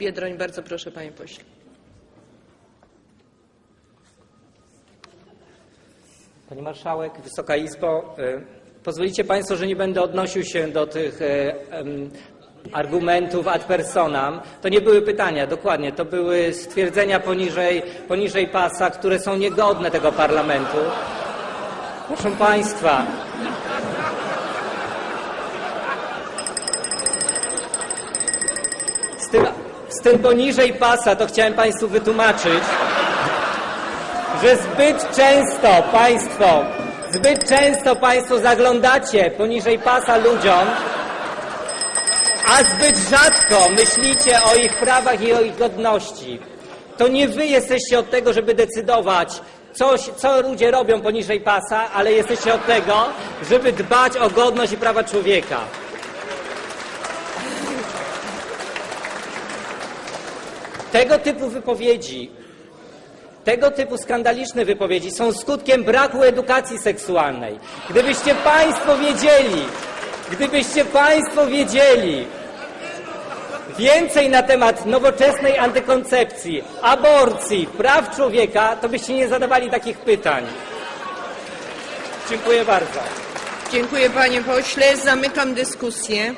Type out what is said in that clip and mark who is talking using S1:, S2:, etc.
S1: Biedroń. Bardzo proszę, panie pośle.
S2: Pani Marszałek, Wysoka Izbo, e, pozwolicie Państwo, że nie będę odnosił się do tych e, argumentów ad personam. To nie były pytania, dokładnie, to były stwierdzenia poniżej, poniżej pasa, które są niegodne tego parlamentu. Proszę Państwa, z tym, z tym poniżej pasa to chciałem Państwu wytłumaczyć, że zbyt często Państwo, zbyt często Państwo zaglądacie poniżej pasa ludziom, a zbyt rzadko myślicie o ich prawach i o ich godności. To nie Wy jesteście od tego, żeby decydować, coś, co ludzie robią poniżej pasa, ale jesteście od tego, żeby dbać o godność i prawa człowieka. Tego typu wypowiedzi tego typu skandaliczne wypowiedzi są skutkiem braku edukacji seksualnej. Gdybyście Państwo wiedzieli, gdybyście Państwo wiedzieli więcej na temat nowoczesnej antykoncepcji, aborcji, praw człowieka, to byście nie zadawali takich pytań. Dziękuję bardzo.
S1: Dziękuję, panie pośle. Zamykam dyskusję.